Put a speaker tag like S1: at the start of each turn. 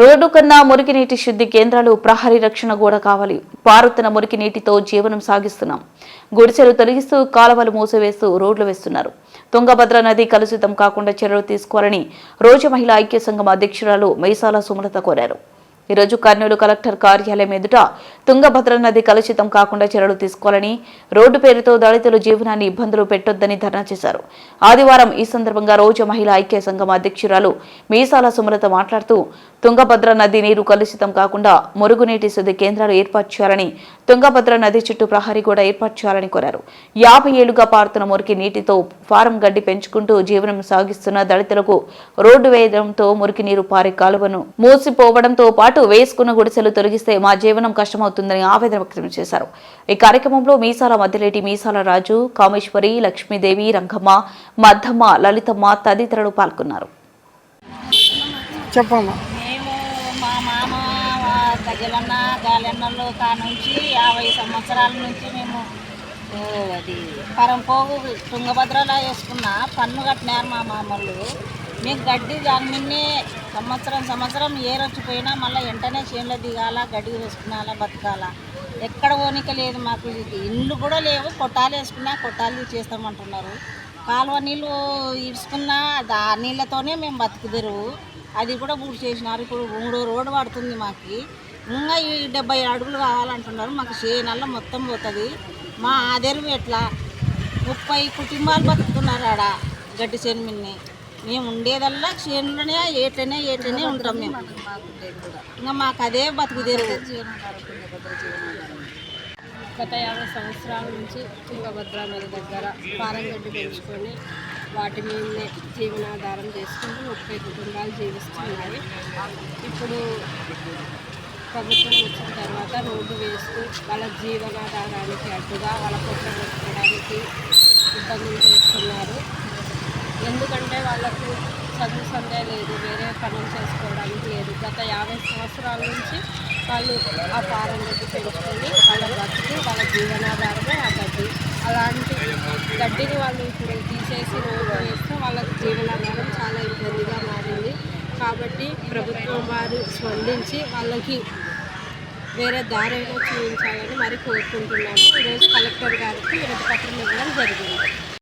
S1: Road కన్నా మురికి నీటి శుద్ధి కేంద్రాలు ప్రహరీ రక్షణ గోడ కావాలి. పారుతున్న మురికి నీటితో జీవనం సాగిస్తున్నాం. గుడిసెలు తొలగిస్తూ కాలువలు మూసివేస్తూ రోడ్లు వేస్తున్నారు. తుంగభద్ర నది కలుషితం కాకుండా చర్యలు తీసుకోవాలని రోజు మహిళా ఐక్య సంఘం అధ్యక్షురాలు మైసాల సుమలత కోరారు. ఈరోజు కర్నూలు కలెక్టర్ కార్యాలయం ఎదుట తుంగభద్ర నది కలుషితం కాకుండా చర్యలు తీసుకోవాలని రోడ్డు పేరుతో దళితులు జీవనాన్ని ఇబ్బందులు పెట్టొద్దని ధర్నా చేశారు. ఆదివారం ఈ సందర్భంగా రోజు మహిళా ఐక్య సంఘం అధ్యక్షురాలు మీసాల సుమలత మాట్లాడుతూ తుంగభద్ర నది నీరు కలుషితం కాకుండా మురుగునీటి శుద్ధి కేంద్రాలు ఏర్పాటు చేయాలని తుంగభద్ర నది చుట్టూ ప్రహరీ కూడా ఏర్పాటు చేయాలని కోరారు. యాభై ఏళ్ళుగా పారుతున్న మురికి నీటితో ఫారం గడ్డి పెంచుకుంటూ జీవనం సాగిస్తున్న దళితులకు రోడ్డు వేయడంతో మురికి నీరు పారే కాలువను మూసిపోవడంతో పాటు వేసుకున్న గుడిసెలు తొలగిస్తే మా జీవనం కష్టమవుతుందని ఆవేదన వ్యక్తం చేశారు. ఈ కార్యక్రమంలో మీసాల మధ్యలేటి మీసాల రాజు కామేశ్వరి లక్ష్మీదేవి రంగమ్మ మద్దమ్మ లలితమ్మ తదితరులు పాల్గొన్నారు.
S2: చెప్పమ్మా.
S3: మేము మా మామ గాలెన్నలు కానుంచి యాభై సంవత్సరాల నుంచి మేము ఓ, అది పరంపోగు తుంగభద్రలా వేసుకున్న పన్ను కట్టినారు మా మామూలు. మీకు గడ్డి దాని మిన్నే సంవత్సరం సంవత్సరం ఏరొచ్చిపోయినా మళ్ళీ వెంటనే చేనులో దిగాల గడ్డి వేసుకున్నాలా బతకాలా. ఎక్కడ ఓనిక లేదు మాకు ఇది. ఇండ్లు కూడా లేవు కొట్టాలు వేసుకున్నా కొట్టాలు చేస్తామంటున్నారు కాలువ నీళ్ళు ఇడుచుకున్నా ఆ నీళ్ళతోనే మేము బతుకుదరు. అది కూడా పూర్తి చేసినారు. ఇప్పుడు మూడో రోడ్డు పడుతుంది మాకు. ఇంకా ఈ డెబ్బై అడుగులు కావాలంటున్నారు. మాకు చేనల్ల మొత్తం పోతుంది. మా ఆదరువు ఎట్లా? ముప్పై కుటుంబాలు బతుకుతున్నారు ఆడ గడ్డి చేను మేము ఉండేదల్లా చేనులోనే ఏట్లనే ఏట్లనే ఉంటాం మేము. ఇంకా మాకు అదే బతుకు తెరువు.
S4: గత యాభై సంవత్సరాల నుంచి తుంగభద్ర నది దగ్గర పారంగడ్డి పెంచుకొని వాటి మీదనే జీవనాధారం చేసుకుంటూ ముప్పై కుటుంబాలు జీవిస్తున్నాయి. ఇప్పుడు ప్రభుత్వం వచ్చిన తర్వాత రోడ్డు వేస్తూ వాళ్ళ జీవనాధారానికి అడ్డుగా వాళ్ళ పొట్ట పెట్టుకోవడానికి ఇబ్బందులు చేస్తున్నారు వాళ్ళకు చదువు సందే లేదు వేరే పనులు చేసుకోవడానికి లేదు. గత యాభై సంవత్సరాల నుంచి వాళ్ళు ఆ పారంగడ్డి పెంచుకొని వాళ్ళ బతుకు వాళ్ళ జీవనాధారమే ఆ గడ్డి. అలాంటి గడ్డిని వాళ్ళు ఇప్పుడు తీసేసి రోడ్డు వేస్తే వాళ్ళ జీవనాధారం చాలా ఇబ్బందిగా మారింది. కాబట్టి ప్రభుత్వం వారు స్పందించి వాళ్ళకి వేరే దారైనా చూపించాలని మరి కోరుకుంటున్నాము. ఈరోజు కలెక్టర్ గారికి వినతి పత్రం ఇవ్వడం జరిగింది.